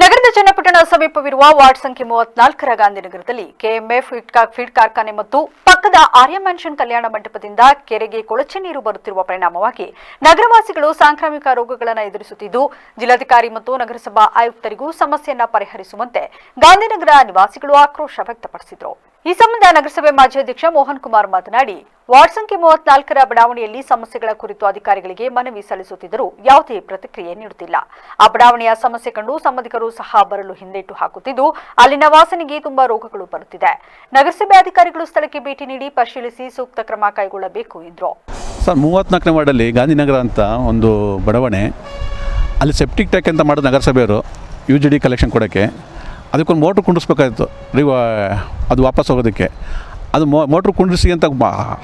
ನಗರದ ಚನ್ನಪಟ್ಟಣ ಸಮೀಪವಿರುವ ವಾರ್ಡ್ ಸಂಖ್ಯೆ ಮೂವತ್ನಾಲ್ಕರ ಗಾಂಧಿನಗರದಲ್ಲಿ ಕೆಎಂಎಫ್ ಫೀಡ್ ಕಾರ್ಖಾನೆ ಮತ್ತು ಪಕ್ಕದ ಆರ್ಯ ಮ್ಯಾನ್ಷನ್ ಕಲ್ಯಾಣ ಮಂಟಪದಿಂದ ಕೆರೆಗೆ ಕೊಳಚೆ ನೀರು ಬರುತ್ತಿರುವ ಪರಿಣಾಮವಾಗಿ ನಗರವಾಸಿಗಳು ಸಾಂಕ್ರಾಮಿಕ ರೋಗಗಳನ್ನು ಎದುರಿಸುತ್ತಿದ್ದು, ಜಿಲ್ಲಾಧಿಕಾರಿ ಮತ್ತು ನಗರಸಭಾ ಆಯುಕ್ತರಿಗೂ ಸಮಸ್ಯೆಯನ್ನು ಪರಿಹರಿಸುವಂತೆ ಗಾಂಧಿನಗರ ನಿವಾಸಿಗಳು ಆಕ್ರೋಶ ವ್ಯಕ್ತಪಡಿಸಿದರು. ಈ ಸಂಬಂಧ ನಗರಸಭೆ ಮಾಜಿ ಅಧ್ಯಕ್ಷ ಮೋಹನ್ ಕುಮಾರ್ ಮಾತನಾಡಿ, ವಾರ್ಡ್ ಸಂಖ್ಯೆ ಮೂವತ್ನಾಲ್ಕರ ಬಡಾವಣೆಯಲ್ಲಿ ಸಮಸ್ಯೆಗಳ ಕುರಿತು ಅಧಿಕಾರಿಗಳಿಗೆ ಮನವಿ ಸಲ್ಲಿಸುತ್ತಿದ್ದರೂ ಯಾವುದೇ ಪ್ರತಿಕ್ರಿಯೆ ನೀಡುತ್ತಿಲ್ಲ. ಆ ಬಡಾವಣೆಯ ಸಮಸ್ಯೆ ಕಂಡು ಸಂಬಂಧಿಕರು ಸಹ ಬರಲು ಹಿಂದೇಟು ಹಾಕುತ್ತಿದ್ದು, ಅಲ್ಲಿನ ವಾಸನೆಗೆ ತುಂಬಾ ರೋಗಗಳು ಬರುತ್ತಿದೆ. ನಗರಸಭೆ ಅಧಿಕಾರಿಗಳು ಸ್ಥಳಕ್ಕೆ ಭೇಟಿ ನೀಡಿ ಪರಿಶೀಲಿಸಿ ಸೂಕ್ತ ಕ್ರಮ ಕೈಗೊಳ್ಳಬೇಕು ಎಂದರು. ಸರ್, ಮೂವತ್ನಾಲ್ಕನೇ ವಾರ್ಡಲ್ಲಿ ಗಾಂಧಿನಗರ ಅಂತ ಒಂದು ಬಡಾವಣೆ. ಅಲ್ಲಿ ಸೆಪ್ಟಿಕ್ ಟ್ಯಾಕ್ ಅಂತ ಮಾಡೋದು ನಗರಸಭೆಯವರು ಯು ಜಿ ಡಿ ಕಲೆಕ್ಷನ್ ಕೊಡೋಕ್ಕೆ ಅದಕ್ಕೊಂದು ಮೋಟ್ರ್ ಕುಂಡಿಸ್ಬೇಕಾಗಿತ್ತು ರಿವ ಅದು ವಾಪಸ್ ಹೋಗೋದಕ್ಕೆ. ಅದು ಮೋ ಮೋಟ್ರ್ ಕುಂಡಿಸಿ ಅಂತ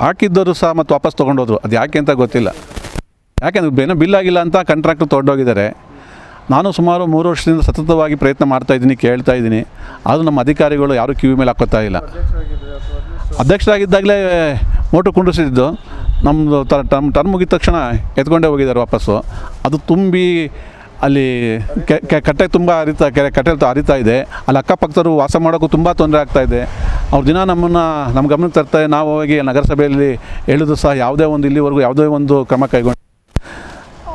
ಹಾಕಿದ್ದವರು ಸಹ ಮತ್ತು ವಾಪಸ್ ತೊಗೊಂಡೋದ್ರು. ಅದು ಯಾಕೆ ಅಂತ ಗೊತ್ತಿಲ್ಲ. ಯಾಕೆಂದ್ರೆ ಏನೋ ಬಿಲ್ ಆಗಿಲ್ಲ ಅಂತ ಕಾಂಟ್ರಾಕ್ಟ್ರು ತೊಗೊಂಡೋಗಿದ್ದಾರೆ. ನಾನು ಸುಮಾರು ಮೂರು ವರ್ಷದಿಂದ ಸತತವಾಗಿ ಪ್ರಯತ್ನ ಮಾಡ್ತಾ ಇದ್ದೀನಿ, ಕೇಳ್ತಾ ಇದ್ದೀನಿ. ಆದರೂ ನಮ್ಮ ಅಧಿಕಾರಿಗಳು ಯಾರೂ ಕಿವಿ ಮೇಲೆ ಹಾಕೋತಾ ಇಲ್ಲ. ಅಧ್ಯಕ್ಷರಾಗಿದ್ದಾಗಲೇ ಮೋಟ್ರ್ ಕುಂಡಿಸಿದ್ದು ನಮ್ಮದು ಟರ್ಮ್ ಟರ್ಮ್ ಮುಗಿದ ತಕ್ಷಣ ಎತ್ಕೊಂಡೇ ಹೋಗಿದ್ದಾರೆ ವಾಪಸ್ಸು. ಅದು ತುಂಬಿ ಅಲ್ಲಿ ಕಟ್ಟೆ ತುಂಬ ಹರಿತಾ, ಕೆರೆ, ಕಟ್ಟೆ ಹರಿತಾ ಇದೆ. ಅಲ್ಲಿ ಅಕ್ಕಪಕ್ಕದವರು ವಾಸ ಮಾಡೋಕ್ಕೂ ತುಂಬ ತೊಂದರೆ ಆಗ್ತಾ ಇದೆ. ಅವ್ರು ದಿನ ನಮ್ಮನ್ನು, ನಮ್ಮ ಗಮನಕ್ಕೆ ತರ್ತಾರೆ. ನಾವು ಹೋಗಿ ನಗರಸಭೆಯಲ್ಲಿ ಹೇಳಿದ್ರು ಸಹ ಯಾವುದೇ ಒಂದು ಇಲ್ಲಿವರೆಗೂ ಯಾವುದೇ ಒಂದು ಕ್ರಮ ಕೈಗೊಂಡು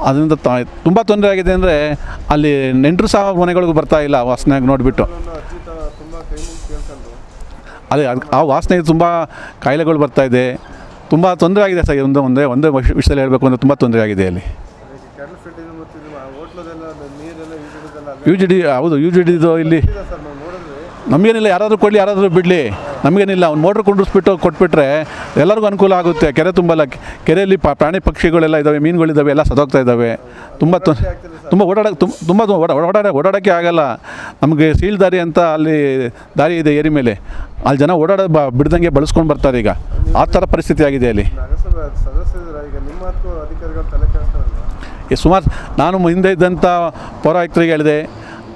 ಅದರಿಂದ ತುಂಬ ತೊಂದರೆ ಆಗಿದೆ ಅಂದರೆ ಅಲ್ಲಿ ನೆಂಟರು ಸಹ ಮನೆಗಳಿಗೂ ಬರ್ತಾ ಇಲ್ಲ ವಾಸನೆಯಾಗಿ ನೋಡಿಬಿಟ್ಟು. ಅದೇ ಅದು, ಆ ವಾಸನೆ ತುಂಬ ಕಾಯಿಲೆಗಳು ಬರ್ತಾ ಇದೆ. ತುಂಬ ತೊಂದರೆ ಆಗಿದೆ ಸರ್ ಒಂದು, ಒಂದೇ ಒಂದೇ ವಿಷ- ವಿಷಯದಲ್ಲಿ ಹೇಳಬೇಕು ಅಂದರೆ ತುಂಬ ತೊಂದರೆ ಆಗಿದೆ ಅಲ್ಲಿ ಕ್ಯಾಟಲ್ ಫಿಟ್ ಇದು ಮತ್ತು ಇದು ಹೋಟ್ಲದೆಲ್ಲ ನೀರೆಲ್ಲ ಯೂಸ್ ಯು ಜಿ ಡಿ ಹೌದು ಯು ಜಿ ಡಿದು ಇಲ್ಲಿ. ನಮಗೇನಿಲ್ಲ ಯಾರಾದರೂ ಕೊಡಲಿ ಯಾರಾದರೂ ಬಿಡಲಿ. ನಮಗೇನಿಲ್ಲ ಅವ್ನು ಮೋಟ್ರ್ ಕುಂಡಿಸ್ಬಿಟ್ಟು ಕೊಟ್ಬಿಟ್ರೆ ಎಲ್ಲರಿಗೂ ಅನುಕೂಲ ಆಗುತ್ತೆ. ಕೆರೆ ತುಂಬಲ್ಲ ಕೆರೆಯಲ್ಲಿ ಪ- ಪ್ರಾಣಿ ಪಕ್ಷಿಗಳೆಲ್ಲ ಇದ್ದಾವೆ ಮೀನುಗಳಿದ್ದಾವೆ ಎಲ್ಲ ಸದೋಗ್ತಾ ಇದ್ದಾವೆ ತುಂಬ ತುಂಬ ಓಡಾಡ ತುಂಬ ತುಂಬ ಓಡ- ಓಡಾಡ ಓಡಾಡೋಕ್ಕೆ ಆಗಲ್ಲ. ನಮಗೆ ಸೀಲ್ ದಾರಿ ಅಂತ ಅಲ್ಲಿ ದಾರಿ ಇದೆ ಏರಿ ಮೇಲೆ. ಅಲ್ಲಿ ಜನ ಓಡಾಡೋ ಬ ಬಿಡ್ದಂಗೆ ಬಳಸ್ಕೊಂಡು ಬರ್ತಾರೆ ಈಗ. ಆ ಥರ ಪರಿಸ್ಥಿತಿ ಆಗಿದೆ ಅಲ್ಲಿ. ಸುಮಾರು ನಾನು ಹಿಂದೆ ಇದ್ದಂಥ ಪೌರಾಯುಕ್ತರಿಗೆ ಹೇಳಿದೆ,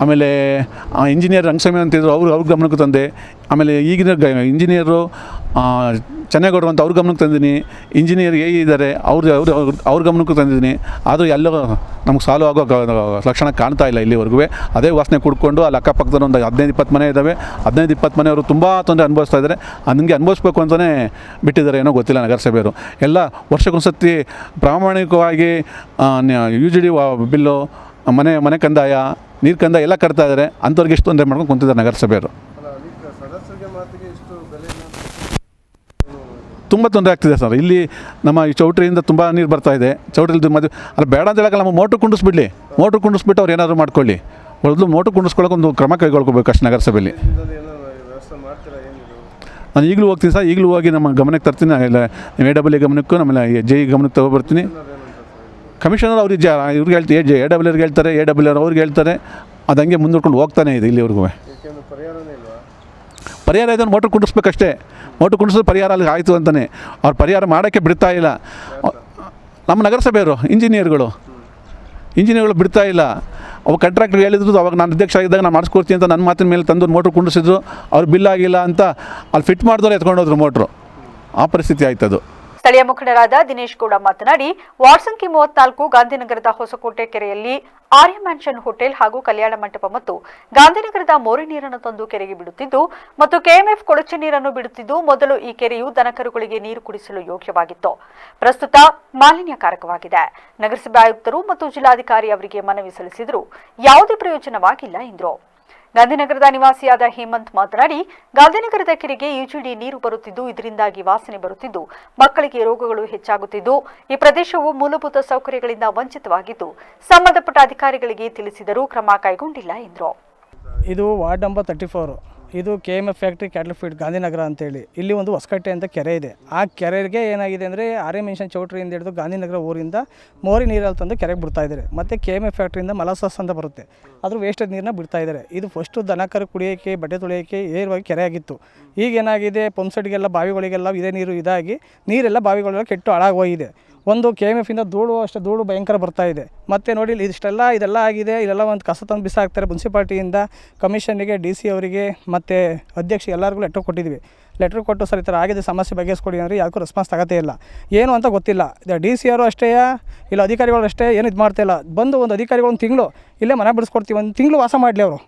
ಆಮೇಲೆ ಇಂಜಿನಿಯರ್ ರಂಗಸ್ವಾಮಿ ಅಂತಿದ್ರು ಅವರು ಅವ್ರ ಗಮನಕ್ಕೆ ತಂದೆ, ಆಮೇಲೆ ಈಗಿನ ಗ, ಇಂಜಿನಿಯರು ಚೆನ್ನಾಗೌಡರು ಅಂತ ಅವ್ರ ಗಮನಕ್ಕೆ ತಂದಿನಿ ಇಂಜಿನಿಯರ್ ಎ ಇದ್ದಾರೆ, ಅವ್ರ, ಅವ್ರು, ಅವ್ರ ಗಮನಕ್ಕೂ ತಂದಿದ್ದೀನಿ. ಆದರೂ ಎಲ್ಲೋ ನಮ್ಗೆ ಸಾಲ್ವ್ ಆಗೋ ಲಕ್ಷಣ ಕಾಣ್ತಾ ಇಲ್ಲ ಇಲ್ಲಿವರೆಗೂ. ಅದೇ ವಾಸನೆ ಕುಡ್ಕೊಂಡು ಅಲ್ಲಿ ಅಕ್ಕಪಕ್ಕದಲ್ಲಿ ಒಂದು ಹದಿನೈದು, ಇಪ್ಪತ್ತು ಮನೆ ಇದ್ದಾವೆ. ಹದಿನೈದು, ಇಪ್ಪತ್ತು ಮನೆಯವರು ತುಂಬ ತೊಂದರೆ ಅನುಭವಿಸ್ತಾ ಇದ್ದಾರೆ. ನನಗೆ ಅನುಭವಿಸ್ಬೇಕು ಅಂತಲೇ ಬಿಟ್ಟಿದ್ದಾರೆ ಏನೋ ಗೊತ್ತಿಲ್ಲ ನಗರಸಭೆಯವರು. ಎಲ್ಲ ವರ್ಷಕ್ಕೊಂದ್ಸತಿ ಪ್ರಾಮಾಣಿಕವಾಗಿ ಯು ಜಿ ಡಿ ಬಿಲ್ಲು, ಮನೆ ಮನೆ ಕಂದಾಯ, ನೀರು ಕಂದಾಯ ಎಲ್ಲ ಕಟ್ತಾ ಇದ್ದಾರೆ. ಅಂಥವ್ರಿಗೆ ಎಷ್ಟು ತೊಂದರೆ ಮಾಡ್ಕೊಂಡು ಕುಂತಿದ್ದಾರೆ ನಗರಸಭೆಯವರು ಅಲ್ಲ ಅದಕ್ಕೆ ಸದಸ್ಯರಿಗೆ ಮಾತಿಗೆ ಇಷ್ಟು ಬೆಲೆ ಇಲ್ಲ ತುಂಬ ತೊಂದರೆ ಆಗ್ತಿದೆ ಸರ್. ಇಲ್ಲಿ ನಮ್ಮ ಈ ಚೌಟ್ರಿಯಿಂದ ತುಂಬ ನೀರು ಬರ್ತಾ ಇದೆ. ಚೌಟ್ರಿಲಿ ಮದುವೆ ಅಲ್ಲ, ಬೇಡ ಅಂತ ಹೇಳಕ್ಕೆ ನಮ್ಮ ಮೋಟ್ರ್ ಕುಂಡಿಸ್ಬಿಡ್ಲಿ. ಮೋಟ್ರ್ ಕುಂಡಿಸ್ಬಿಟ್ಟು ಅವ್ರು ಏನಾದರೂ ಮಾಡ್ಕೊಳ್ಳಿ. ಮೊದಲು ಮೋಟ್ರ್ ಕುಂಡಿಸ್ಕೊಳ್ಳೋಕೆ ಒಂದು ಕ್ರಮ ಕೈಗೊಳ್ಕೋಬೇಕು ಅಷ್ಟು ನಗರಸಭೆಯಲ್ಲಿ ನಾನು ಈಗಲೂ ಹೋಗ್ತೀನಿ ಸರ್. ಈಗಲೂ ಹೋಗಿ ನಮ್ಮ ಗಮನಕ್ಕೆ ತರ್ತೀನಿ. ಇಲ್ಲ ಎ ಡಬ್ಲ್ಯೂ ಗಮನಕ್ಕೂ, ಆಮೇಲೆ ಜೆ ಇ ಗಮನಕ್ಕೆ ತಗೊಬರ್ತೀನಿ. ಕಮಿಷನರ್ ಅವ್ರಿಗೆ ಜ ಇವ್ರಿಗೆ ಹೇಳ್ತೀವಿ ಎ ಎ ಡಬ್ಲ್ಯೂ ಹೇಳ್ತಾರೆ, ಎ ಡಬ್ಲ್ಯೂ ಅವ್ರಿಗೆ ಹೇಳ್ತಾರೆ. ಅದು ಹಂಗೆ ಮುಂದೂಡ್ಕೊಂಡು ಹೋಗ್ತಾನೆ ಇದೆ ಇಲ್ಲಿವರೆಗೂ ಪರಿಹಾರ ಇದನ್ನು ಮೋಟ್ರ್ ಕುಂಡಿಸ್ಬೇಕಷ್ಟೇ ಮೋಟ್ರ್ ಕುಂಡಿಸೋದು ಪರಿಹಾರ ಅಲ್ಲಿ ಆಯಿತು ಅಂತಲೇ ಅವ್ರು ಪರಿಹಾರ ಮಾಡೋಕ್ಕೆ ಬಿಡ್ತಾ ಇಲ್ಲ. ನಮ್ಮ ನಗರಸಭೆಯವರು, ಇಂಜಿನಿಯರ್ಗಳು. ಇಂಜಿನಿಯರ್ಗಳು ಬಿಡ್ತಾ ಇಲ್ಲ. ಅವಾಗ ಕಾಂಟ್ರಾಕ್ಟರ್ ಹೇಳಿದ್ರು, ಅವಾಗ ನಾನು ಅಧ್ಯಕ್ಷ ಆಗಿದ್ದಾಗ ನಾನು ಮಾಡಿಸ್ಕೊಡ್ತೀನಿ ಅಂತ ನನ್ನ ಮಾತಿನ ಮೇಲೆ ತಂದು ಮೋಟ್ರ್ ಕುಂಡಿಸಿದ್ರು ಅವ್ರು ಬಿಲ್ ಆಗಿಲ್ಲ ಅಂತ ಅಲ್ಲಿ ಫಿಟ್ ಮಾಡಿದವ್ರು ಎತ್ಕೊಂಡೋದ್ರು ಮೋಟ್ರು. ಆ ಪರಿಸ್ಥಿತಿ ಆಯ್ತದು. ಸ್ಥಳೀಯ ಮುಖಂಡರಾದ ದಿನೇಶ್ ಗೌಡ ಮಾತನಾಡಿ ವಾರ್ಡ್ ಸಂಖ್ಯೆ ಮೂವತ್ನಾಲ್ಕು ಗಾಂಧಿನಗರದ ಹೊಸಕೋಟೆ ಕೆರೆಯಲ್ಲಿ ಆರ್ಯ ಮ್ಯಾನ್ಷನ್ ಹೋಟೆಲ್ ಹಾಗೂ ಕಲ್ಯಾಣ ಮಂಟಪ ಮತ್ತು ಗಾಂಧಿನಗರದ ಮೋರಿ ನೀರನ್ನು ತಂದು ಕೆರೆಗೆ ಬಿಡುತ್ತಿದ್ದು ಮತ್ತು ಕೆಎಂಎಫ್ ಕೊಳಚೆ ನೀರನ್ನು ಬಿಡುತ್ತಿದ್ದು ಮೊದಲು ಈ ಕೆರೆಯು ದನಕರುಗಳಿಗೆ ನೀರು ಕುಡಿಸಲು ಯೋಗ್ಯವಾಗಿತ್ತು. ಪ್ರಸ್ತುತ ಮಾಲಿನ್ಯಕಾರಕವಾಗಿದೆ ನಗರಸಭೆ ಆಯುಕ್ತರು ಮತ್ತು ಜಿಲ್ಲಾಧಿಕಾರಿ ಅವರಿಗೆ ಮನವಿ ಸಲ್ಲಿಸಿದರೂ ಯಾವುದೇ ಪ್ರಯೋಜನವಾಗಿಲ್ಲ ಎಂದರು. ಗಾಂಧಿನಗರದ ನಿವಾಸಿಯಾದ ಹೇಮಂತ್ ಮಾತನಾಡಿ, ಗಾಂಧಿನಗರದ ಕೆರೆಗೆ ಯುಜಿಡಿ ನೀರು ಬರುತ್ತಿದ್ದು, ಇದರಿಂದಾಗಿ ವಾಸನೆ ಬರುತ್ತಿದ್ದು, ಮಕ್ಕಳಿಗೆ ರೋಗಗಳು ಹೆಚ್ಚಾಗುತ್ತಿದ್ದು, ಈ ಪ್ರದೇಶವು ಮೂಲಭೂತ ಸೌಕರ್ಯಗಳಿಂದ ವಂಚಿತವಾಗಿದ್ದು, ಸಂಬಂಧಪಟ್ಟ ಅಧಿಕಾರಿಗಳಿಗೆ ತಿಳಿಸಿದರೂ ಕ್ರಮ ಕೈಗೊಂಡಿಲ್ಲ ಎಂದರು. ಇದು ವಾರ್ಡ್ ನಂಬರ್ ತರ್ಟಿ ಫೋರು ಇದು K M F factory cattle feed Gandhinagar ಅಂತೇಳಿ. ಇಲ್ಲಿ ಒಂದು ಹೊಸಕಟ್ಟೆ ಅಂತ ಕೆರೆ ಇದೆ. ಆ ಕೆರೆಗೆ ಏನಾಗಿದೆ ಅಂದರೆ ಆರ್ಯ ಮೆನ್ಷನ್ ಚೌಟ್ರಿಯಿಂದ ಹಿಡಿದು ಗಾಂಧಿನಗರ ಊರಿಂದ ಮೋರಿ ನೀರಲ್ಲಿ ತಂದು ಕೆರೆಗೆ ಬಿಡ್ತಾ ಇದ್ದಾರೆ. ಮತ್ತು ಕೆ ಎಂ ಎಫ್ ಫ್ಯಾಕ್ಟ್ರಿಯಿಂದ ಮಲಸಸ್ ಅಂತ ಬರುತ್ತೆ. ಅದ್ರ ವೇಸ್ಟೇಜ್ ನೀರನ್ನ ಬಿಡ್ತಾ ಇದ್ದಾರೆ. ಇದು ಫಸ್ಟು ದನಕರು ಕುಡಿಯೋಕ್ಕೆ, ಬಟ್ಟೆ ತೊಳೆಯೋಕ್ಕೆ ಏರವಾಗಿ ಕೆರೆ ಆಗಿತ್ತು ಈಗ ಏನಾಗಿದೆ? ಪಂಪ್ ಸೆಟ್ಗೆಲ್ಲ ಬಾವಿಗಳಿಗೆಲ್ಲ ಇದೇ ನೀರು ಇದಾಗಿ ನೀರೆಲ್ಲ ಬಾವಿಗಳೆಲ್ಲ ಕೆಟ್ಟು ಹಾಳಾಗಿ ಹೋಗಿದೆ. ಒಂದು ಕೆ ಎಂ ಎಫಿಂದ ಧೂಳು ಅಷ್ಟು ಧೂಳು ಭಯಂಕರ ಬರ್ತಾ ಇದೆ. ಮತ್ತು ನೋಡಿ ಇಲ್ಲಿ ಇಷ್ಟೆಲ್ಲ ಇದೆಲ್ಲ ಆಗಿದೆ. ಇದೆಲ್ಲ ಒಂದು ಕಸ ತಂದು ಬಿಸಾಕ್ತಾರೆ ಮುನ್ಸಿಪಾಲ್ಟಿಯಿಂದ ಕಮಿಷನ್ನಿಗೆ ಡಿ ಸಿ ಅವರಿಗೆ, ಮತ್ತು ಅಧ್ಯಕ್ಷ ಎಲ್ಲರಿಗೂ ಲೆಟ್ರ್ ಕೊಟ್ಟಿದ್ವಿ. ಲೆಟ್ರ್ ಕೊಟ್ಟು, ಸರ್, ಈ ಥರ ಆಗಿದೆ, ಸಮಸ್ಯೆ ಬಗೆಹರಿಸ್ಕೊಡಿ ಅಂದರೆ ಯಾರಿಗೂ ರೆಸ್ಪಾನ್ಸ್ ತಗೋತೇ ಇಲ್ಲ. ಏನು ಅಂತ ಗೊತ್ತಿಲ್ಲ. ಡಿ ಸಿ ಅವರು ಅಷ್ಟೇ, ಇಲ್ಲ ಅಧಿಕಾರಿಗಳು ಅಷ್ಟೇ, ಏನು ಇದು ಮಾಡ್ತಾ ಇಲ್ಲ. ಬಂದು ಒಂದು ಅಧಿಕಾರಿಗಳು ಒಂದು ತಿಂಗಳು, ಇಲ್ಲೇ ಮನೆ ಬಿಡಿಸ್ಕೊಡ್ತೀವಿ, ಒಂದು ತಿಂಗಳು ವಾಸ ಮಾಡಲಿ ಅವರು.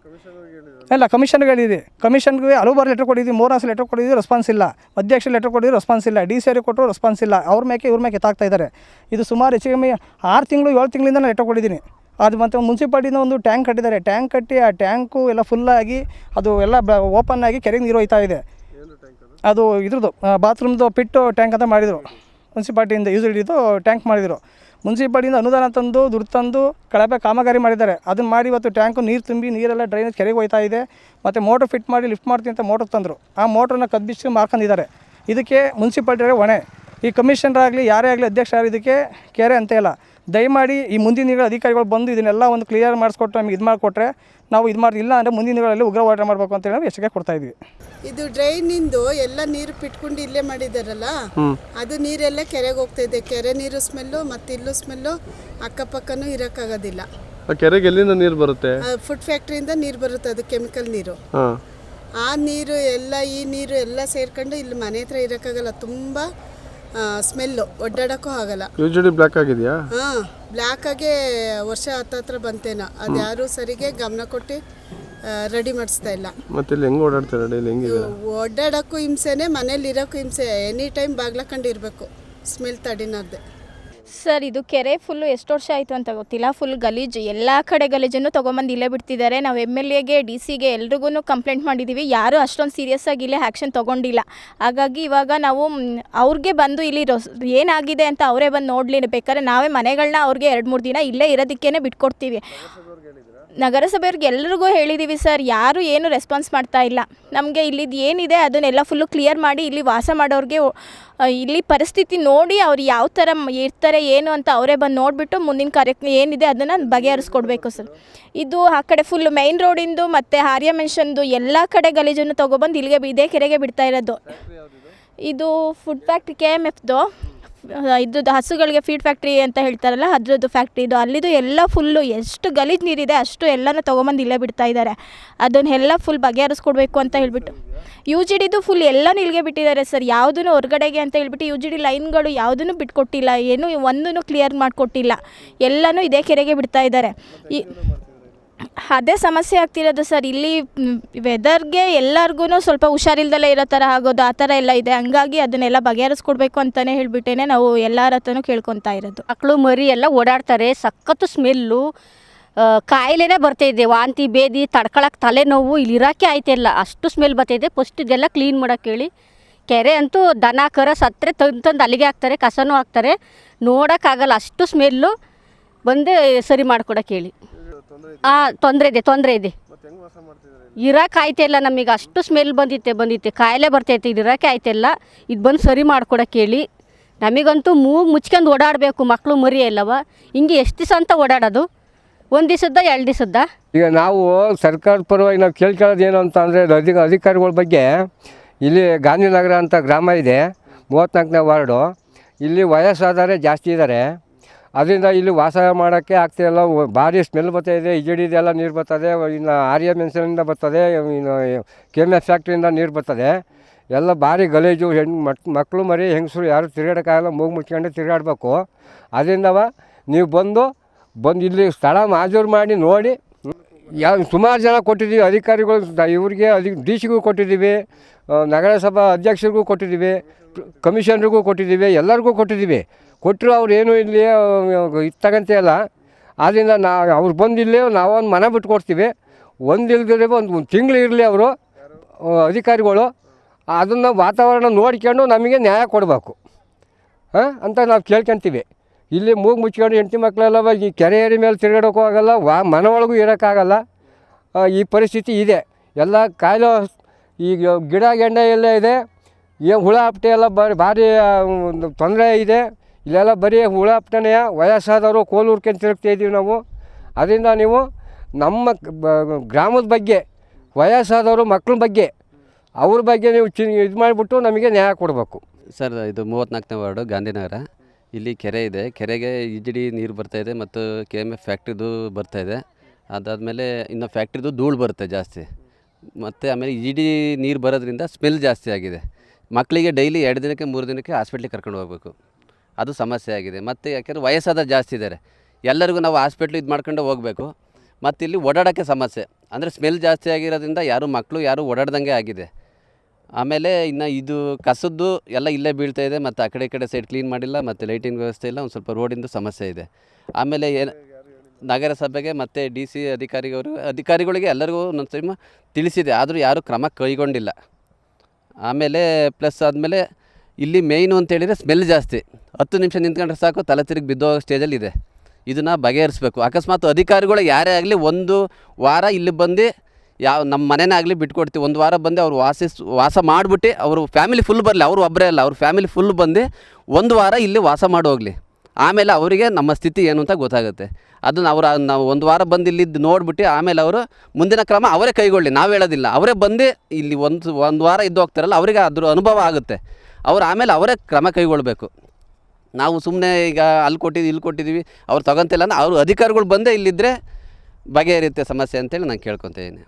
ಇಲ್ಲ ಕಮಿಷನ್ಗಳಿದೆ. ಕಮಿಷನ್ಗೆ ಹಲವು ಬಾರಿ ಲೆಟರ್ ಕೊಟ್ಟಿದ್ವಿ ಮೂರು ಮಾಸ ಲೆಟರ್ ಕೊಟ್ಟಿದ್ವಿ ರೆಸ್ಪಾನ್ಸ್ ಇಲ್ಲ. ಅಧ್ಯಕ್ಷ ಲೆಟರ್ ಕೊಟ್ಟಿದ್ವಿ ರೆಸ್ಪಾನ್ಸ್ ಇಲ್ಲ. ಡಿ ಸಿ ಅವ್ರಿಗೆ ಕೊಟ್ಟರು ರೆಸ್ಪಾನ್ಸ್ ಇಲ್ಲ. ಅವ್ರ ಮೇಕೆ ಇವ್ರ ಮೇಲೆ ತಾಗ್ತಾ ಇದ್ದಾರೆ. ಇದು ಸುಮಾರು ಹೆಚ್ಚು ಕಮ್ಮಿ ಆರು ತಿಂಗಳು ಏಳು ತಿಂಗಳಿಂದ ಲೆಟರ್ ಕೊಟ್ಟಿದ್ದೀನಿ. ಅದು ಮತ್ತು ಮುನ್ಸಿಪಾಲ್ಟಿಯಿಂದ ಒಂದು ಟ್ಯಾಂಕ್ ಕಟ್ಟಿದ್ದಾರೆ. ಟ್ಯಾಂಕ್ ಕಟ್ಟಿ ಆ ಟ್ಯಾಂಕು ಎಲ್ಲ ಫುಲ್ಲಾಗಿ ಅದು ಎಲ್ಲ ಓಪನ್ ಆಗಿ ಕೆರೆಗೆ ನೀರು ಹೋಯ್ತಾ ಇದೆ. ಅದು? ಇದ್ರದ್ದು ಬಾತ್ರೂಮ್ದು ಪಿಟ್ಟು ಟ್ಯಾಂಕ್ ಅಂತ ಮಾಡಿದರು. ಮುನ್ಸಿಪಾಲ್ಟಿಯಿಂದ ಯೂಸ್ ಹಿಡಿದು ಟ್ಯಾಂಕ್ ಮಾಡಿದರು. ಮುನ್ಸಿಪಾಲ್ಟಿಯಿಂದ ಅನುದಾನ ತಂದು, ದುಡ್ಡು ತಂದು ಕಳಪೆ ಕಾಮಗಾರಿ ಮಾಡಿದ್ದಾರೆ. ಅದನ್ನು ಮಾಡಿ ಇವತ್ತು ಟ್ಯಾಂಕು, ನೀರು ತುಂಬಿ, ನೀರೆಲ್ಲ ಡ್ರೈನೇಜ್ ಕೆರೆಗೆ ಹೋಯ್ತಾ ಇದೆ. ಮತ್ತು ಮೋಟ್ರ್ ಫಿಟ್ ಮಾಡಿ, ಲಿಫ್ಟ್ ಮಾಡ್ತೀನಿ ಅಂತ ಮೋಟ್ರ್ ತಂದರು. ಆ ಮೋಟ್ರನ್ನ ಕದ್ಬಿಸಿ ಮಾರ್ಕೊಂಡಿದ್ದಾರೆ. ಇದಕ್ಕೆ ಮುನ್ಸಿಪಾಲ್ಟಿಯವರೇ ಹೊಣೆ. ಈ ಕಮಿಷನರ್ ಆಗಲಿ, ಯಾರೇ ಆಗಲಿ ಅಧ್ಯಕ್ಷ ಇದಕ್ಕೆ ಕೆರೆ ಅಂತ ಇಲ್ಲ ದಯಮಾಡಿ ಈ ಮುಂದಿನ ದಿನಗಳ ಅಧಿಕಾರಿಗಳು ಬಂದು ಇದನ್ನೆಲ್ಲ ಒಂದು ಕ್ಲಿಯರ್ ಮಾಡಿಸ್ಕೊಟ್ಟು ನಮಗೆ ಇದು ಮಾಡಿಕೊಟ್ರೆ ನಾವು ಇದು ಮಾಡಿ ಇಲ್ಲ ಅಂದರೆ ಮುಂದಿನ ದಿನಗಳಲ್ಲಿ ಉಗ್ರ ಹೋರಾಟ ಮಾಡಬೇಕು ಅಂತೇಳಿ ನಾವು ಎಚ್ಚರಿಕೆ ಕೊಡ್ತಾ ಇದ್ವಿ. ಇದು ಡ್ರೈನಿಂದು ಎಲ್ಲ ನೀರು ಪಿಟ್ಕೊಂಡು ಇಲ್ಲೇ ಮಾಡಿದಾರಲ್ಲ? ಅದು ನೀರೆಲ್ಲ ಕೆರೆಗೆ ಹೋಗ್ತಾ ಇದೆ. ಕೆರೆ ನೀರು ಸ್ಮೆಲ್ಲು ಮತ್ತು ಇಲ್ಲೂ ಸ್ಮೆಲ್ಲು ಅಕ್ಕಪಕ್ಕನೂ ಇರೋಕ್ಕಾಗೋದಿಲ್ಲ. ಆ ಕೆರೆಗೆ ಎಲ್ಲಿಂದ ನೀರು ಬರುತ್ತೆ? ಫುಡ್ ಫ್ಯಾಕ್ಟ್ರಿಯಿಂದ ನೀರು ಬರುತ್ತೆ ಅದು ಕೆಮಿಕಲ್ ನೀರು. ಆ ನೀರು ಎಲ್ಲ ಈ ನೀರು ಎಲ್ಲ ಸೇರ್ಕೊಂಡು ಇಲ್ಲಿ ಮನೆ ಹತ್ರ ಇರೋಕ್ಕಾಗಲ್ಲ. ತುಂಬ ಸ್ಮೆಲ್ಲು. ಒಡ್ಡಾಡಕ್ಕೂ ಆಗಲ್ಲ. ಯು ಜಿ ಡಿ ಬ್ಲ್ಯಾಕ್ ಆಗಿದೆಯಾ? ಹಾಂ ಬ್ಲ್ಯಾಕಾಗೆ ವರ್ಷ ಹತ್ತತ್ರ ಬಂತೇನೋ. ಅದು ಯಾರೂ ಸರಿಗೆ ಗಮನ ಕೊಟ್ಟು ರೆಡಿ ಮಾಡಿಸ್ತಾ ಇಲ್ಲ. ಮತ್ತೆ ಇಲ್ಲಿ ಹೆಂಗೆ ಓಡಾಡ್ತಾರೆ ಡೈಲಿ? ಹೆಂಗಿದೆ ಓಡಾಡೋಕ್ಕೂ ಹಿಂಸೆನೆ ಮನೇಲಿ ಇರೋಕ್ಕೂ ಹಿಂಸೆ. ಎನಿ ಟೈಮ್ ಬಾಗ್ಲಕೊಂಡು ಇರಬೇಕು. ಸ್ಮೆಲ್ ತಡಿನಾರ್ದೆ. ಸರ್, ಇದು ಕೆರೆ ಫುಲ್ಲು ಎಷ್ಟು ವರ್ಷ ಆಯಿತು ಅಂತ ಗೊತ್ತಿಲ್ಲ. ಫುಲ್ ಗಲೀಜು. ಎಲ್ಲ ಕಡೆ ಗಲೀಜನ್ನು ತೊಗೊಂಬಂದು ಇಲ್ಲೇ ಬಿಡ್ತಿದ್ದಾರೆ. ನಾವು ಎಂ ಎಲ್ ಎಗೆ ಡಿ ಸಿಗೆ ಎಲ್ರಿಗೂ ಕಂಪ್ಲೇಂಟ್ ಮಾಡಿದ್ದೀವಿ ಯಾರೂ ಅಷ್ಟೊಂದು ಸೀರಿಯಸ್ ಆಗಿ ಇಲ್ಲೇ ಆ್ಯಕ್ಷನ್ ತೊಗೊಂಡಿಲ್ಲ. ಹಾಗಾಗಿ ಇವಾಗ ನಾವು ಅವ್ರಿಗೆ ಬಂದು ಇಲ್ಲಿ ರೊಸ್ ಏನಾಗಿದೆ ಅಂತ ಅವರೇ ಬಂದು ನೋಡಲಿ. ಬೇಕಾದ್ರೆ ನಾವೇ ಮನೆಗಳನ್ನ ಅವ್ರಿಗೆ ಎರಡು ಮೂರು ದಿನ ಇಲ್ಲೇ ಇರೋದಕ್ಕೇ ಬಿಟ್ಕೊಡ್ತೀವಿ. ನಗರಸಭೆಯವ್ರಿಗೆ ಎಲ್ರಿಗೂ ಹೇಳಿದ್ದೀವಿ ಸರ್, ಯಾರೂ ಏನು ರೆಸ್ಪಾನ್ಸ್ ಮಾಡ್ತಾ ಇಲ್ಲ. ನಮಗೆ ಇಲ್ಲಿದ್ದು ಏನಿದೆ ಅದನ್ನೆಲ್ಲ ಫುಲ್ಲು ಕ್ಲಿಯರ್ ಮಾಡಿ ಇಲ್ಲಿ ವಾಸ ಮಾಡೋರಿಗೆ ಇಲ್ಲಿ ಪರಿಸ್ಥಿತಿ ನೋಡಿ ಅವ್ರು ಯಾವ ಥರ ಇರ್ತಾರೆ, ಏನು ಅಂತ ಅವರೇ ಬಂದು ನೋಡಿಬಿಟ್ಟು ಮುಂದಿನ ಕಾರ್ಯಕ್ರಮ ಏನಿದೆ ಅದನ್ನು ಬಗೆಹರಿಸ್ಕೊಡ್ಬೇಕು ಸರ್. ಇದು ಆ ಕಡೆ ಫುಲ್ ಮೈನ್ ರೋಡಿಂದು ಮತ್ತು ಆರ್ಯ ಮೆನ್ಷನ್ದು ಎಲ್ಲ ಕಡೆ ಗಲೀಜನ್ನು ತೊಗೊಬಂದು ಇಲ್ಲಿಗೆ ಇದೇ ಕೆರೆಗೆ ಬಿಡ್ತಾ ಇರೋದು. ಇದು ಫುಡ್ ಫ್ಯಾಕ್ಟ್ರಿ ಕೆ ಎಂ ಎಫ್ದು ಇದು ಹಸುಗಳಿಗೆ ಫೀಡ್ ಫ್ಯಾಕ್ಟ್ರಿ ಅಂತ ಹೇಳ್ತಾರಲ್ಲ, ಅದ್ರದ್ದು ಫ್ಯಾಕ್ಟ್ರಿ ಇದು. ಅಲ್ಲಿದು ಎಲ್ಲ ಫುಲ್ಲು ಎಷ್ಟು ಗಲೀಜು ನೀರಿದೆ ಅಷ್ಟು ಎಲ್ಲನೂ ತೊಗೊಂಬಂದು ಇಲ್ಲೇ ಬಿಡ್ತಾ ಇದ್ದಾರೆ. ಅದನ್ನೆಲ್ಲ ಫುಲ್ ಬಗೆಹರಿಸ್ಕೊಡ್ಬೇಕು ಅಂತ ಹೇಳ್ಬಿಟ್ಟು. ಯು ಜಿ ಡಿದು ಫುಲ್ ಎಲ್ಲನೂ ಇಲ್ಲಿಗೆ ಬಿಟ್ಟಿದ್ದಾರೆ ಸರ್ ಯಾವುದೂ ಹೊರಗಡೆಗೆ ಅಂತ ಹೇಳ್ಬಿಟ್ಟು ಯು ಜಿ ಡಿ ಲೈನ್ಗಳು ಯಾವುದೂ ಬಿಟ್ಕೊಟ್ಟಿಲ್ಲ. ಏನು ಒಂದೂ ಕ್ಲಿಯರ್ ಮಾಡಿಕೊಟ್ಟಿಲ್ಲ. ಎಲ್ಲನೂ ಇದೇ ಕೆರೆಗೆ ಬಿಡ್ತಾ ಇದ್ದಾರೆ. ಈ ಅದೇ ಸಮಸ್ಯೆ ಆಗ್ತಿರೋದು ಸರ್. ಇಲ್ಲಿ ವೆದರ್ಗೆ ಎಲ್ಲರಿಗೂ ಸ್ವಲ್ಪ ಹುಷಾರಿಲ್ದಲೇ ಇರೋ ಥರ ಆಗೋದು, ಆ ಥರ ಎಲ್ಲ ಇದೆ. ಹಂಗಾಗಿ ಅದನ್ನೆಲ್ಲ ಬಗೆಹರಿಸ್ಕೊಡ್ಬೇಕು ಅಂತಲೇ ಹೇಳ್ಬಿಟ್ಟೇ ನಾವು ಎಲ್ಲರ ಹತ್ರನೂ ಕೇಳ್ಕೊತಾ ಇರೋದು. ಮಕ್ಕಳು ಮರಿ ಎಲ್ಲ ಓಡಾಡ್ತಾರೆ. ಸಖತ್ತು ಸ್ಮೆಲ್ಲು ಕಾಯಿಲೆನೇ ಬರ್ತಾಯಿದೆ ವಾಂತಿ, ಬೇದಿ ತಡ್ಕೊಳಕ್ಕೆ ತಲೆನೋವು ಇಲ್ಲಿ ಇರೋಕ್ಕೆ ಆಯ್ತಿಲ್ಲ ಅಷ್ಟು ಸ್ಮೆಲ್ ಬರ್ತಾಯಿದೆ ಫಸ್ಟ್ ಇದೆಲ್ಲ ಕ್ಲೀನ್ ಮಾಡೋಕೆ ಹೇಳಿ. ಕೆರೆ ಅಂತೂ ದನ, ಕರ ಸತ್ತರೆ ತಂದು ತಂದು ಅಲ್ಲಿಗೆ ಹಾಕ್ತಾರೆ, ಕಸನೂ ಹಾಕ್ತಾರೆ. ನೋಡೋಕ್ಕಾಗಲ್ಲ. ಅಷ್ಟು ಸ್ಮೆಲ್ಲು ಬಂದು ಸರಿ ಮಾಡ್ಕೊಡಕ್ಕೆ ಹೇಳಿ. ಹಾಂ ತೊಂದರೆ ಇದೆ ತೊಂದರೆ ಇದೆ. ಮತ್ತೆ ಆಯ್ತಾ ಇಲ್ಲ ಮಾಡ್ತಿದ್ದಾರೆ ಇರೋಕೆ ಆಯ್ತಿಲ್ಲ ನಮಗೆ? ಅಷ್ಟು ಸ್ಮೆಲ್ ಬಂದಿತ್ತೆ ಬಂದಿತ್ತೆ. ಕಾಯಿಲೆ ಬರ್ತೈತೆ ಇದು ಇರೋಕೆ ಆಯ್ತಿಲ್ಲ ಇದು ಬಂದು ಸರಿ ಮಾಡ್ಕೊಡಕ್ಕೆ ಹೇಳಿ. ನಮಗಂತೂ ಮೂಗು ಮುಚ್ಕೊಂಡು ಓಡಾಡಬೇಕು ಮಕ್ಕಳು ಮರಿ ಎಲ್ಲವ ಹಿಂಗೆ ಎಷ್ಟು ದಿವಸ ಅಂತ ಓಡಾಡೋದು? ಒಂದು ದಿವಸದ ಎರಡು ದಿವಸದ ಈಗ ನಾವು ಸರ್ಕಾರದ ಪರವಾಗಿ ನಾವು ಕೇಳ್ಕೊಳ್ಳೋದು ಏನು ಅಂತ ಅಂದರೆ ಅಧಿಕ ಅಧಿಕಾರಿಗಳ ಬಗ್ಗೆ ಇಲ್ಲಿ ಗಾಂಧಿನಗರ ಅಂತ ಗ್ರಾಮ ಇದೆ ಮೂವತ್ತ್ನಾಲ್ಕನೇ ವಾರ್ಡು. ಇಲ್ಲಿ ವಯಸ್ಸಾದರೆ ಜಾಸ್ತಿ ಇದ್ದಾರೆ ಅದರಿಂದ ಇಲ್ಲಿ ವಾಸ ಮಾಡೋಕ್ಕೆ ಆಗ್ತಿಲ್ಲ ಭಾರಿ ಸ್ಮೆಲ್ ಬರ್ತಾ ಇದೆ ಇಜಡಿದೆಲ್ಲ ನೀರು ಬರ್ತದೆ ಇನ್ನು ಆರ್ಯ ಮೆಣಸಿನಿಂದ ಬರ್ತದೆ ಇನ್ನು ಕೆ ಎಂ ಎಫ್ ಫ್ಯಾಕ್ಟ್ರಿಯಿಂದ ನೀರು ಬರ್ತದೆ. ಎಲ್ಲ ಭಾರಿ ಗಲೀಜು ಹೆಣ್ಣು ಮಕ್ ಮಕ್ಕಳು ಮರಿ, ಹೆಂಗಸರು ಯಾರು ತಿರುಗಾಡೋಕ್ಕಾಗಲ್ಲ, ಮೂಗು ಮುಚ್ಕೊಂಡು ತಿರುಗಾಡಬೇಕು. ಅದರಿಂದವ ನೀವು ಬಂದು ಬಂದು ಇಲ್ಲಿ ಸ್ಥಳ ಮಾಜೂರು ಮಾಡಿ, ನೋಡಿ. ಯಾ, ಸುಮಾರು ಜನ ಕೊಟ್ಟಿದ್ದೀವಿ, ಅಧಿಕಾರಿಗಳು ಇವರಿಗೆ ಅಧಿ ಡಿ ಸಿಗೂ ಕೊಟ್ಟಿದ್ದೀವಿ ನಗರಸಭಾ ಅಧ್ಯಕ್ಷರಿಗೂ ಕೊಟ್ಟಿದ್ದೀವಿ, ಕಮಿಷನ್ರಿಗೂ ಕೊಟ್ಟಿದ್ದೀವಿ, ಎಲ್ಲರಿಗೂ ಕೊಟ್ಟಿದ್ದೀವಿ. ಕೊಟ್ಟರು ಅವ್ರು ಏನು ಇಲ್ಲಿ ಇತ್ತಗಂತೆ ಇಲ್ಲ ಆದ್ದರಿಂದ ನಾ, ಅವ್ರು ಬಂದಿಲ್ಲೇ ಒಂದು ಮನೆ ಬಿಟ್ಕೊಡ್ತೀವಿ ಒಂದು ಇಲ್ದಿದ್ರೆ ಒಂದು ಒಂದು ತಿಂಗಳು ಇರಲಿ ಅವರು ಅಧಿಕಾರಿಗಳು. ಅದನ್ನು ವಾತಾವರಣ ನೋಡ್ಕೊಂಡು ನಮಗೆ ನ್ಯಾಯ ಕೊಡಬೇಕು. ಹಾಂ? ಅಂತ ನಾವು ಕೇಳ್ಕೊಂತೀವಿ. ಇಲ್ಲಿ ಮೂಗು ಮುಚ್ಕೊಂಡು ಹೆಂಡತಿ ಮಕ್ಕಳೆಲ್ಲ ಈ ಕೆರೆ ಏರಿ ಮೇಲೆ ತಿರುಗಾಡೋಕ್ಕೂ ಆಗೋಲ್ಲ, ವಾ, ಮನೆ ಒಳಗೂ ಇರೋಕ್ಕಾಗಲ್ಲ ಈ ಪರಿಸ್ಥಿತಿ ಇದೆ. ಎಲ್ಲ ಕಾಯಿಲೆ, ಈಗ ಗಿಡ, ಗೆಂಡೆ ಎಲ್ಲ ಇದೆ. ಏನು ಹುಳ ಹಪ್ಟೆ ಎಲ್ಲ ಭಾರಿ ಭಾರಿ ಒಂದು ತೊಂದರೆ ಇದೆ. ಇಲ್ಲೆಲ್ಲ ಬರೀ ಹುಳ ಹಪ್ಟನೆಯ ವಯಸ್ಸಾದವರು ಕೋಲು ಹುರ್ಕೊಂಡು ತಿರುಗ್ತಾ ಇದ್ದೀವಿ ನಾವು. ಅದರಿಂದ ನೀವು ನಮ್ಮ ಗ್ರಾಮದ ಬಗ್ಗೆ, ವಯಸ್ಸಾದವರು ಮಕ್ಕಳ ಬಗ್ಗೆ, ಅವ್ರ ಬಗ್ಗೆ ನೀವು ಚಿ, ಇದು ಮಾಡಿಬಿಟ್ಟು ನಮಗೆ ನ್ಯಾಯ ಕೊಡಬೇಕು. ಸರ್, ಇದು ಮೂವತ್ತ್ನಾಲ್ಕನೇ ವಾರ್ಡು ಗಾಂಧಿನಗರ. ಇಲ್ಲಿ ಕೆರೆ ಇದೆ. ಕೆರೆಗೆ ಇಜಿಡಿ ನೀರು ಬರ್ತಾ ಇದೆ ಮತ್ತು ಕೆ ಎಂ ಎಫ್ ಫ್ಯಾಕ್ಟ್ರಿದು ಬರ್ತಾಯಿದೆ ಅದಾದಮೇಲೆ ಇನ್ನು ಫ್ಯಾಕ್ಟ್ರಿದು ಧೂಳು ಬರುತ್ತೆ ಜಾಸ್ತಿ. ಮತ್ತು ಆಮೇಲೆ ಇಜಿಡಿ ನೀರು ಬರೋದ್ರಿಂದ ಸ್ಮೆಲ್ ಜಾಸ್ತಿ ಆಗಿದೆ. ಮಕ್ಕಳಿಗೆ ಡೈಲಿ ಎರಡು ದಿನಕ್ಕೆ ಮೂರು ದಿನಕ್ಕೆ ಹಾಸ್ಪಿಟ್ಲಿಗೆ ಕರ್ಕೊಂಡು ಹೋಗಬೇಕು. ಅದು ಸಮಸ್ಯೆ ಆಗಿದೆ. ಮತ್ತು ಯಾಕೆಂದರೆ ವಯಸ್ಸಾದ ಜಾಸ್ತಿ ಇದ್ದಾರೆ. ಎಲ್ಲರಿಗೂ ನಾವು ಹಾಸ್ಪಿಟ್ಲ್ ಇದು ಮಾಡ್ಕೊಂಡು ಹೋಗಬೇಕು. ಮತ್ತು ಇಲ್ಲಿ ಓಡಾಡೋಕ್ಕೆ ಸಮಸ್ಯೆ. ಅಂದರೆ ಸ್ಮೆಲ್ ಜಾಸ್ತಿ ಆಗಿರೋದ್ರಿಂದ ಯಾರು ಮಕ್ಕಳು ಯಾರು ಓಡಾಡ್ದಂಗೆ ಆಗಿದೆ. ಆಮೇಲೆ ಇನ್ನು ಇದು ಕಸದ್ದು ಎಲ್ಲ ಇಲ್ಲೇ ಬೀಳ್ತಾ ಇದೆ. ಮತ್ತು ಆ ಕಡೆ ಈ ಕಡೆ ಸೈಡ್ ಕ್ಲೀನ್ ಮಾಡಿಲ್ಲ. ಮತ್ತು ಲೈಟಿಂಗ್ ವ್ಯವಸ್ಥೆ ಇಲ್ಲ. ಒಂದು ಸ್ವಲ್ಪ ರೋಡಿಂದು ಸಮಸ್ಯೆ ಇದೆ. ಆಮೇಲೆ ಏನು ನಗರಸಭೆಗೆ ಮತ್ತು ಡಿ ಸಿ ಅಧಿಕಾರಿಗಳು ಅಧಿಕಾರಿಗಳಿಗೆ ಎಲ್ಲರಿಗೂ ಒಂದೊಂದು ಟೈಮ್ ತಿಳಿಸಿದೆ. ಆದರೂ ಯಾರೂ ಕ್ರಮ ಕೈಗೊಂಡಿಲ್ಲ. ಆಮೇಲೆ ಪ್ಲಸ್ ಆದಮೇಲೆ ಇಲ್ಲಿ ಮೇಯ್ನು ಅಂತೇಳಿದರೆ ಸ್ಮೆಲ್ ಜಾಸ್ತಿ. ಹತ್ತು ನಿಮಿಷ ನಿಂತ್ಕೊಂಡ್ರೆ ಸಾಕು, ತಲೆ ತಿರುಗಿ ಬಿದ್ದೋ ಸ್ಟೇಜಲ್ಲಿ ಇದೆ. ಇದನ್ನು ಬಗೆಹರಿಸಬೇಕು. ಅಕಸ್ಮಾತ್ ಅಧಿಕಾರಿಗಳು ಯಾರೇ ಆಗಲಿ ಒಂದು ವಾರ ಇಲ್ಲಿ ಬಂದು ಯಾವ ನಮ್ಮ ಮನೆನೇ ಆಗಲಿ ಬಿಟ್ಕೊಡ್ತೀವಿ. ಒಂದು ವಾರ ಬಂದು ಅವ್ರು ವಾಸಿಸ್, ವಾಸ ಮಾಡಿಬಿಟ್ಟು ಅವರು ಫ್ಯಾಮಿಲಿ ಫುಲ್ ಬರಲಿ. ಅವರು ಒಬ್ಬರೇ ಅಲ್ಲ, ಅವ್ರ ಫ್ಯಾಮಿಲಿ ಫುಲ್ ಬಂದು ಒಂದು ವಾರ ಇಲ್ಲಿ ವಾಸ ಮಾಡಿ ಆಮೇಲೆ ಅವರಿಗೆ ನಮ್ಮ ಸ್ಥಿತಿ ಏನು ಅಂತ ಗೊತ್ತಾಗುತ್ತೆ. ಅದನ್ನ ಅವರು ನಾವು ಒಂದು ವಾರ ಬಂದು ಇಲ್ಲಿದ್ದು ನೋಡಿಬಿಟ್ಟು ಆಮೇಲೆ ಅವರು ಮುಂದಿನ ಕ್ರಮ ಅವರೇ ಕೈಗೊಳ್ಳಿ. ನಾವು ಹೇಳೋದಿಲ್ಲ. ಅವರೇ ಬಂದು ಇಲ್ಲಿ ಒಂದು ಒಂದು ವಾರ ಇದ್ದು ಹೋಗ್ತಾರಲ್ಲ, ಅವರಿಗೆ ಅದ್ರ ಅನುಭವ ಆಗುತ್ತೆ. ಅವ್ರು ಆಮೇಲೆ ಅವರೇ ಕ್ರಮ ಕೈಗೊಳ್ಳಬೇಕು ನಾವು ಸುಮ್ಮನೆ ಈಗ ಅಲ್ಲಿ ಕೊಟ್ಟಿದ್ದೀವಿ ಇಲ್ಲಿ ಕೊಟ್ಟಿದ್ದೀವಿ ಅವ್ರು ತಗೊಂತಿಲ್ಲ ಅಂದ್ರೆ ಅವರು ಅಧಿಕಾರಿಗಳು ಬಂದೇ ಇಲ್ಲಿದ್ದರೆ ಬಗೆಹರಿಯುತ್ತೆ ಸಮಸ್ಯೆ ಅಂತೇಳಿ ನಾನು ಕೇಳ್ಕೊತೀನಿ